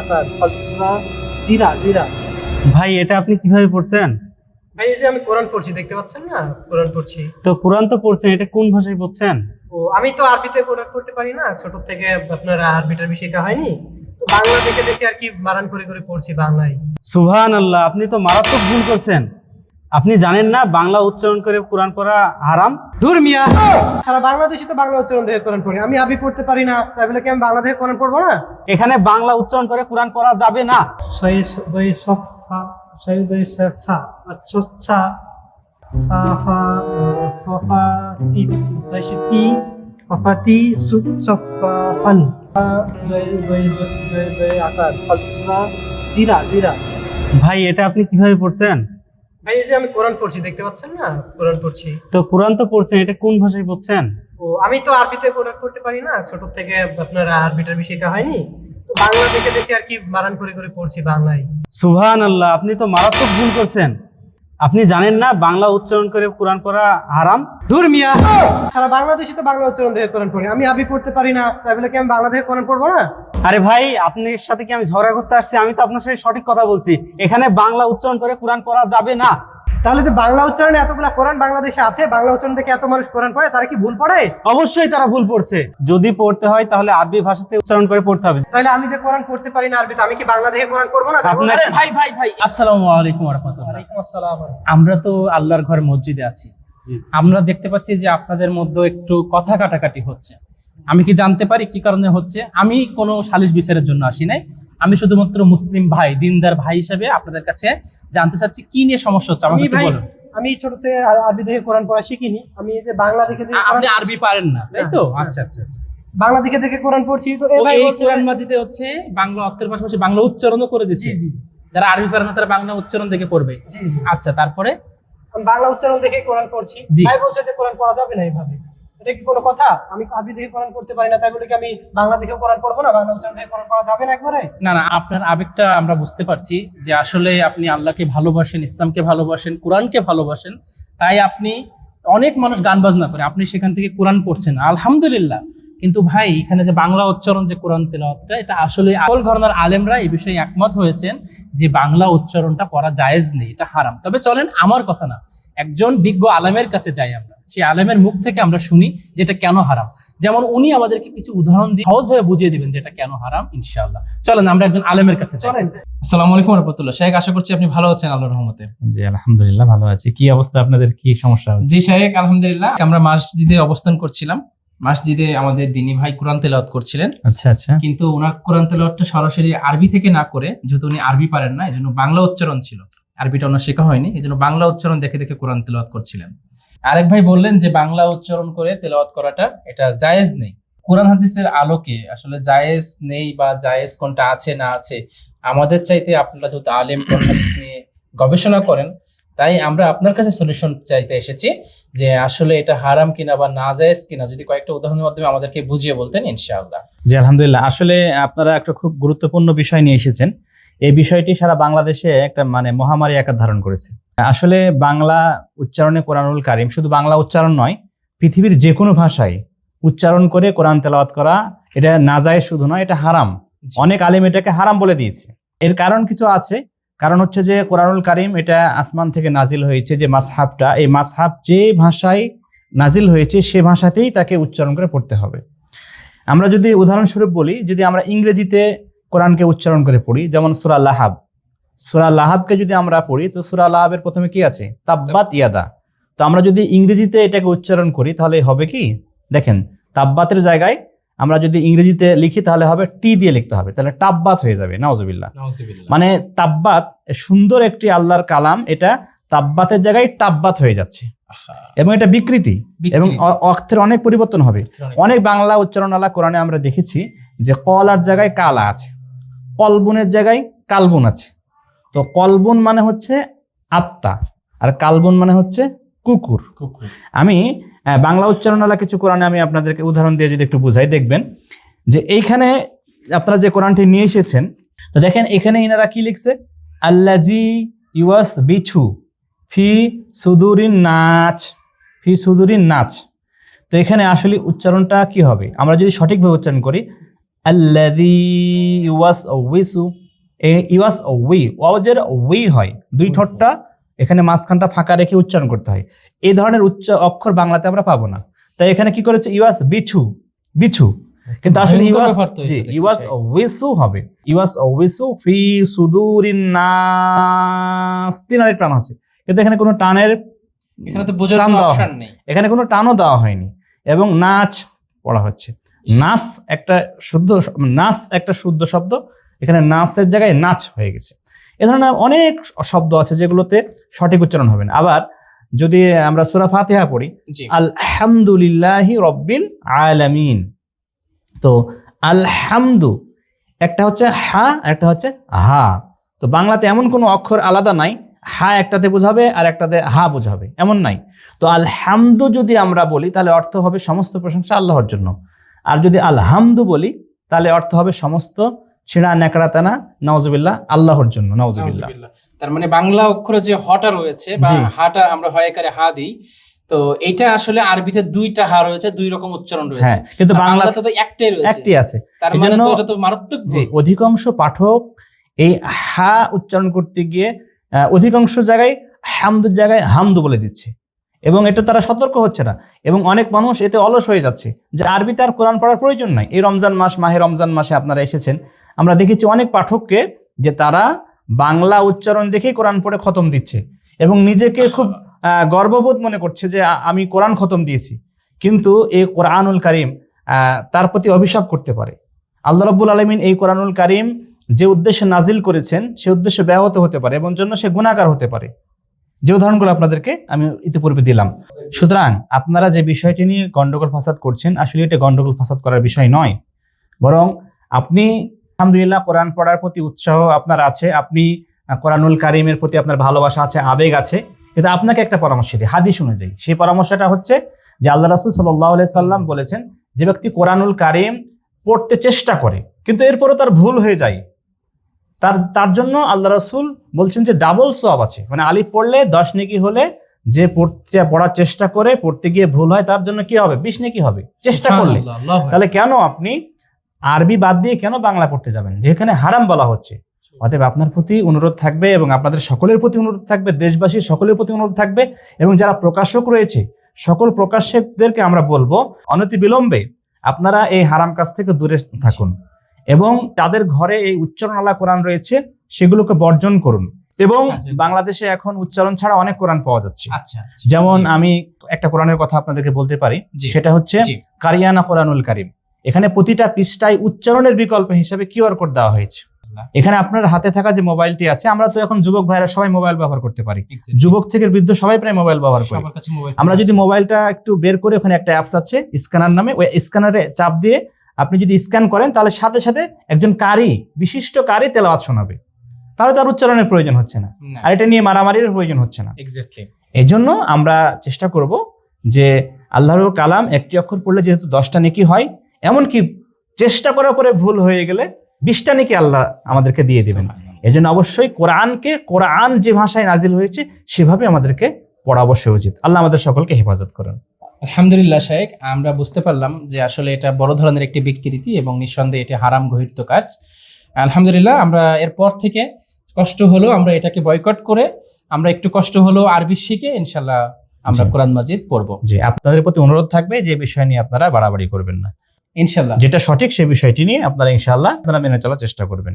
আকার জিরা জিরা। ভাই এটা আপনি কীভাবে পড়ছেন? ভাই এই যে আমি কোরআন পড়ছি দেখতে পাচ্ছেন না? কোরআন পড়ছি। তো কোরআন তো পড়ছেন এটা কোন ভাষায় পড়ছেন? ও আমি তো আরবিতে কোরআন পড়তে পারি না। ছোট থেকে আপনার আরবিটার বিষয়টা হয়নি। তো বাংলা দেখে দেখে আর কি মারান করে করে পড়ছি বাংলায়। সুবহান আল্লাহ আপনি তো মারাত্মক ভুল করছেন। আপনি জানেন না বাংলা উচ্চারণ করে কোরআন পড়া হারাম? দূর মিয়া! সারা বাংলাদেশে তো বাংলা উচ্চারণ দেখে কোরআন পড়ি। আমি আরবি পড়তে পারি না। তাই বলে কি আমি বাংলা দেখে কোরআন পড়ব না? এখানে বাংলা উচ্চারণ করে কোরআন পড়া যাবে না। আচ্ছা জিরা জিরা। ভাই এটা আপনি কীভাবে পড়ছেন? এই যে আমি কোরআন পড়ছি দেখতে পাচ্ছেন না? কোরআন পড়ছি। তো কোরআন তো পড়ছেন এটা কোন ভাষায় পড়ছেন? ও আমি তো আরবিতে কোরআন পড়তে পারি না ছোট থেকে আপনার আরবিটার বিষয়টা হয়নি। তো বাংলা দেখে দেখে আর কি বানান করে করে পড়ছি বাংলায়। সুবহান আল্লাহ আপনি তো মারাত্মক ভুল করছেন। আপনি জানেন না বাংলা উচ্চারণ করে কোরআন পড়া হারাম? দূর মিয়া! সারা বাংলাদেশে তো বাংলা উচ্চারণ দেখে কোরআন পড়ি। আমি আরবি পড়তে পারি না তাই বলে কি আমি বাংলা দেখে কোরআন পড়ব না? আরে ভাই আপনার সাথে কি আমি ঝগড়া করতে আসছি? আমি তো আপনার সাথে সঠিক কথা বলছি। এখানে বাংলা উচ্চারণ করে কোরআন পড়া যাবে না। তাহলে যে বাংলা উচ্চারণে এতগুলা কোরআন বাংলাদেশে আছে বাংলা উচ্চারণ দেখে এত মানুষ কোরআন পড়ে তারা কি ভুল পড়ে? অবশ্যই তারা ভুল পড়ছে। যদি পড়তে হয় তাহলে আরবি ভাষাতে উচ্চারণ করে পড়তে হবে। তাহলে আমি যে কোরআন পড়তে পারি না আরবিতে আমি কি বাংলা দেখে কোরআন পড়ব না? আপনার- আরে ভাই ভাই ভাই আসসালামু আলাইকুম রহমতুল্লাহ ওয়ালাইকুম আসসালাম। আমরা তো আল্লাহর ঘর মসজিদে আছি। জি। আমরা দেখতে পাচ্ছি যে আপনাদের মধ্যে একটু কথা কাটাকাটি হচ্ছে। আমি কি জানতে পারি কি কারণে হচ্ছে? আমি কোনো সালিশ বিচারের জন্য আসি নাই। আমি শুধুমাত্র মুসলিম ভাই দিনদার ভাই হিসেবে আপনাদের কাছে জানতে চাচ্ছি কি নিয়ে সমস্যা হচ্ছে? আমাকে একটু বলুন। আমি ছোট থেকে আরবি দেখে কোরআন পড়া শিখিনি। আমি এই যে বাংলা দেখে আপনি আরবি পারেন না তাই তো? হ্যাঁ, আচ্ছা আচ্ছা আচ্ছা। বাংলা দেখে দেখে কোরআন পড়ছি তো এই কোরআন মাজিদে হচ্ছে বাংলা অক্ষরের পাশাপাশি বাংলা উচ্চারণও করে জি যারা আরবি পারে না তারা বাংলা উচ্চারণ দেখে পড়বে। আচ্ছা তারপরে? আমি বাংলা উচ্চারণ দেখে কোরআন পড়ছি। ভাই বলছে যে কোরআন পড়া যাবে না এইভাবে। এটা কি কোনো কথা? আমি আরবি দেখে কোরআন করতে পারি না, তাই বলে কি আমি বাংলা দেখে কোরআন পড়ব না? বাংলা উচ্চারণ দেখে কোরআন পড়া যাবে না একবারে? না না, আপনার আবেগটা আমরা বুঝতে পারছি যে আসলে আপনি আল্লাহকে ভালোবাসেন, ইসলামকে ভালোবাসেন, কোরআনকে ভালোবাসেন, তাই আপনি অনেক মানুষ গান বাজনা করে, আপনি সেখান থেকে কোরআন পড়ছেন, আলহামদুলিল্লাহ। কিন্তু ভাই, এখানে যে বাংলা উচ্চারণ যে কোরআন তেলাওয়াতটা, এটা আসলে আকল ঘরনার আলেমরা এই বিষয়ে একমত হয়েছেন যে বাংলা উচ্চারণটা পড়া জায়েজ নেই, এটা হারাম। তবে চলেন, আমার কথা না, একজন বিজ্ঞ আলেমের কাছে যাই আমরা। সেই আলেমের মুখ থেকে আমরা শুনি যেটা কেন হারাম। যেমন উনি আমাদেরকে কিছু উদাহরণ দিয়ে সহজভাবে বুঝিয়ে দিবেন যেটা কেন হারাম ইনশাআল্লাহ। চলেন আমরা একজন আলেমের কাছে যাই। চলেন। আসসালামু আলাইকুম রহমতুল্লাহ শেখ আশা করছি আপনি ভালো আছেন আল্লাহর রহমতে। জি আলহামদুলিল্লাহ ভালো আছি। কি অবস্থা আপনাদের? কি সমস্যা জি শেখ আলহামদুলিল্লাহ। আমরা মসজিদে অবস্থান করছিলাম। মসজিদে আমাদের দিনী ভাই কোরআন তেলাওয়াত করছিলেন। আচ্ছা আচ্ছা। কিন্তু ওনার কোরআন তেলাওয়াতটা সরাসরি আরবি থেকে না করে যেহেতু উনি আরবি পারেন না এই জন্য বাংলা উচ্চারণ ছিল। আরবিটা ওনার শেখা হয়নি এই জন্য বাংলা উচ্চারণ দেখে দেখে কোরআন তেলাওয়াত করছিলেন। আরেক ভাই বললেন যে বাংলা উচ্চারণ করে তেলাওয়াত করাটা, এটা জায়েজ নেই। কোরআন হাদিসের আলোকে আসলে জায়েজ নেই বা জায়েজ কোনটা আছে না আছে, আমাদের চাইতে আপনারা যেহেতু আলেম কোরআন হাদিস নিয়ে গবেষণা করেন, তাই আমরা আপনার কাছে সলিউশন চাইতে এসেছি যে আসলে এটা হারাম কিনা বা না জায়েজ কিনা, যদি কয়েকটা উদাহরণের মাধ্যমে আমাদেরকে বুঝিয়ে বলতেন ইনশাআল্লাহ। জি, আলহামদুলিল্লাহ। আসলে আপনারা একটা খুব গুরুত্বপূর্ণ বিষয় নিয়ে এসেছেন। এই বিষয়টি সারা বাংলাদেশে একটা মানে মহামারী আকার ধারণ করেছে। আসলে বাংলা উচ্চারণে কোরআনুল কারিম শুধু বাংলা উচ্চারণ নয় পৃথিবীর যে কোনো ভাষায় উচ্চারণ করে কোরআন তেলাওয়াত করা এটা না যায় শুধু নয় এটা হারাম। অনেক আলেম এটাকে হারাম বলে দিয়েছে। এর কারণ কিছু আছে। কারণ হচ্ছে যে কোরআনুল কারিম এটা আসমান থেকে নাজিল হয়েছে যে মাসহাবটা এই মাসহাব যে ভাষায় নাজিল হয়েছে সে ভাষাতেই তাকে উচ্চারণ করে পড়তে হবে। আমরা যদি উদাহরণস্বরূপ বলি যদি আমরা ইংরেজিতে কোরআনকে উচ্চারণ করে পড়ি যেমন সুরা লাহাব। সুরা লাহাবকে যদি আমরা পড়ি তো সুরা লাহাবের প্রথমে কি আছে? তাব্বাত ইয়াদা। তো আমরা যদি ইংরেজিতে এটাকে উচ্চারণ করি তাহলে হবে কি? দেখেন তাব্বাতের জায়গায় আমরা যদি ইংরেজিতে লিখি তাহলে হবে টি দিয়ে লিখতে হবে। তাহলে টাব্বাত হয়ে যাবে নাওজবিল্লাহ মানে তাব্বাত সুন্দর একটি আল্লাহর কালাম এটা তাব্বাতের জায়গায় টাব্বাত হয়ে যাচ্ছে। এবং এটা বিকৃতি। এবং অর্থের অনেক পরিবর্তন হবে। অনেক বাংলা উচ্চারণওয়ালা কোরআনে আমরা দেখেছি যে কলার জায়গায় কালা আছে। কলবুনের জায়গায় কালবুন আছে। তো কলবুন মানে হচ্ছে আত্মা আর কালবুন মানে হচ্ছে কুকুর। আমি বাংলা উচ্চারণওয়ালা কিছু কোরআনে আমি আপনাদেরকে উদাহরণ দিয়ে যদি একটু বুঝাই দেখবেন যে এইখানে আপনারা যে কোরআনটি নিয়ে এসেছেন তো দেখেন এখানে ইনারা কি লিখছে? আল্লাজি ইউয়াস বিছু ফি সুদুরিন নাচ ফি সুদুরিন নাচ। তো এখানে আসলে উচ্চারণটা কি হবে? আমরা যদি সঠিকভাবে উচ্চারণ করি আল্লাদি ইউয়াস এ ইউয়াস উই ওয়াজের উই হয়। দুই ঠোঁটটা এখানে মাঝখানটা ফাঁকা রেখে উচ্চারণ করতে হয়। এই ধরনের উচ্চ অক্ষর বাংলাতে আমরা পাবো না। তাই এখানে কি করেছে? ইউয়াস বিছু বিছু। কিন্তু আসলে ইউয়াস ইউয়াস। ওয়েসু হবে। ইউয়াস ওয়েসু ফি সুদুরিন নাস তিন আরেক টান আছে। কিন্তু এখানে কোনো টানের এখানে তো বোঝার টান দেওয়া এখানে কোনো টানও দেওয়া হয়নি। এবং নাচ পড়া হচ্ছে। নাচ একটা শুদ্ধ নাচ একটা শুদ্ধ শব্দ এখানে নাচের জায়গায় নাচ হয়ে গেছে। এ ধরনের অনেক শব্দ আছে যেগুলোতে সঠিক উচ্চারণ হবে না। আবার যদি আমরা সুরা ফাতিহা পড়ি আলহামদুলিল্লাহি রব্বিল আলামিন। তো আলহামদু একটা হচ্ছে হা একটা হচ্ছে হা। তো বাংলাতে এমন কোনো অক্ষর আলাদা নাই হা একটাতে বোঝাবে আর একটাতে হা বোঝাবে এমন নাই। তো আলহামদু যদি আমরা বলি তাহলে অর্থ হবে সমস্ত প্রশংসা আল্লাহর জন্য। আর যদি আলহামদু বলি তাহলে অর্থ হবে সমস্ত ছিঁড়া ন্যাকড়া তানা নওয়াজবিল্লাহ আল্লাহর জন্য নওয়াজবিল্লাহ তার মানে বাংলা অক্ষরে যে হটা রয়েছে বা হাটা আমরা হয় আকারে হা দিই তো এটা আসলে আরবিতে দুইটা হা রয়েছে দুই রকম উচ্চারণ রয়েছে। হ্যাঁ কিন্তু বাংলা বাংলাতে তো একটাই রয়েছে। একটি আছে। তার মানে তো এটা তো মারাত্মক যে অধিকাংশ পাঠক এই হা উচ্চারণ করতে গিয়ে অধিকাংশ জায়গায় হামদুর জায়গায় হামদু বলে দিচ্ছে। এবং এটা তারা সতর্ক হচ্ছে না। এবং অনেক মানুষ এতে অলস হয়ে যাচ্ছে যে আরবিতে আর কোরআন পড়ার প্রয়োজন নাই। এই রমজান মাস মাহে রমজান মাসে আপনারা এসেছেন। আমরা দেখেছি অনেক পাঠককে যে তারা বাংলা উচ্চারণ দেখেই কোরআন পড়ে খতম দিচ্ছে এবং নিজেকে খুব গর্ববোধ মনে করছে যে আমি কোরআন খতম দিয়েছি। কিন্তু এই কোরআনুল কারিম তার প্রতি অভিশাপ করতে পারে। আল্লাহ রব্বুল আলমিন এই কোরআনুল কারিম যে উদ্দেশ্যে নাজিল করেছেন সে উদ্দেশ্যে ব্যাহত হতে পারে এবং জন্য সে গুণাকার হতে পারে। যে উদাহরণগুলো আপনাদেরকে আমি ইতিপূর্বে দিলাম। সুতরাং আপনারা যে বিষয়টি নিয়ে গন্ডগোল ফাসাদ করছেন, আসলে এটা গন্ডগোল ফাসাদ করার বিষয় নয়। বরং আপনি, আলহামদুলিল্লাহ, কোরআন পড়ার প্রতি উৎসাহ আপনার আছে, আপনি কোরআনুল কারিমের প্রতি আপনার ভালোবাসা আছে, আবেগ আছে কিন্তু আপনাকে একটা পরামর্শ দিই হাদিস অনুযায়ী। সেই পরামর্শটা হচ্ছে যে আল্লাহ রাসুল সাল্লাহ সাল্লাম বলেছেন, যে ব্যক্তি কোরআনুল কারিম পড়তে চেষ্টা করে, কিন্তু এরপরও তার ভুল হয়ে যায়। তার তার জন্য আল্লাহ রাসুল বলছেন যে ডাবল সোয়াব আছে। মানে আলিফ পড়লে দশ নেকি হলে যে পড়তে পড়ার চেষ্টা করে পড়তে গিয়ে ভুল হয় তার জন্য কি হবে? বিশ নেকি হবে। চেষ্টা করলে। তাহলে কেন আপনি আরবি বাদ দিয়ে কেন বাংলা পড়তে যাবেন? যেখানে হারাম বলা হচ্ছে। অতএব আপনার প্রতি অনুরোধ থাকবে এবং আপনাদের সকলের প্রতি অনুরোধ থাকবে দেশবাসী সকলের প্রতি অনুরোধ থাকবে এবং যারা প্রকাশক রয়েছে সকল প্রকাশকদেরকে আমরা বলব অনতি বিলম্বে আপনারা এই হারাম কাজ থেকে দূরে থাকুন। এবং তাদের ঘরে এই উচ্চারণালা কোরআন রয়েছে সেগুলোকে বর্জন করুন। এবং আচ্ছা। বাংলাদেশে এখন উচ্চারণ ছাড়া অনেক কোরআন পাওয়া যাচ্ছে। আচ্ছা আচ্ছা। যেমন আমি একটা কোরআনের কথা আপনাদেরকে বলতে পারি। সেটা হচ্ছে কারিয়ানা কোরআনুল কারিম। এখানে প্রতিটা পৃষ্ঠায় উচ্চারণের বিকল্প হিসাবে কিউআর কোড দেওয়া হয়েছে। এখানে আপনার হাতে থাকা যে মোবাইলটি আছে আমরা তো এখন যুবক ভাইরা সবাই মোবাইল ব্যবহার করতে পারি। যুবক থেকে বৃদ্ধ সবাই প্রায় মোবাইল ব্যবহার করি। আমরা যদি মোবাইলটা একটু বের করে ওখানে একটা অ্যাপস আছে স্ক্যানার নামে ওই স্ক্যানারে চাপ দিয়ে আপনি যদি স্ক্যান করেন তাহলে সাথে সাথে একজন কারি বিশিষ্ট কারি তেলাওয়াত শোনাবে। তাহলে তার উচ্চারণের প্রয়োজন হচ্ছে না। আর এটা নিয়ে মারামারির প্রয়োজন হচ্ছে না। Exactly. এই জন্য আমরা চেষ্টা করব যে আল্লাহর কালাম একটি অক্ষর পড়লে যেহেতু দশটা নেকি হয় এমনকি চেষ্টা করার পরে ভুল হয়ে গেলে বিশটা নেকি আল্লাহ আমাদেরকে দিয়ে দেবেন। এই জন্য অবশ্যই কোরআনকে কোরআন যে ভাষায় নাজিল হয়েছে সেভাবে আমাদেরকে পড়া অবশ্যই উচিত আল্লাহ আমাদের সকলকে হেফাজত করেন। আলহামদুলিল্লাহ শেখ আমরা বুঝতে পারলাম যে আসলে এটা বড় ধরনের একটি ব্যক্তিরীতি এবং নিঃসন্দেহে এটি হারাম গহিত কাজ। আলহামদুলিল্লাহ আমরা এরপর থেকে কষ্ট হলো আমরা এটাকে বয়কট করে আমরা একটু কষ্ট হলো আরবি শিখে ইনশাল্লাহ আমরা কোরআন মাজিদ পড়ব। যে আপনাদের প্রতি অনুরোধ থাকবে যে বিষয় নিয়ে আপনারা বাড়াবাড়ি করবেন না। ইনশাল্লাহ যেটা সঠিক সেই বিষয়টি নিয়ে আপনারা ইনশাল্লাহ আপনারা মেনে চলার চেষ্টা করবেন।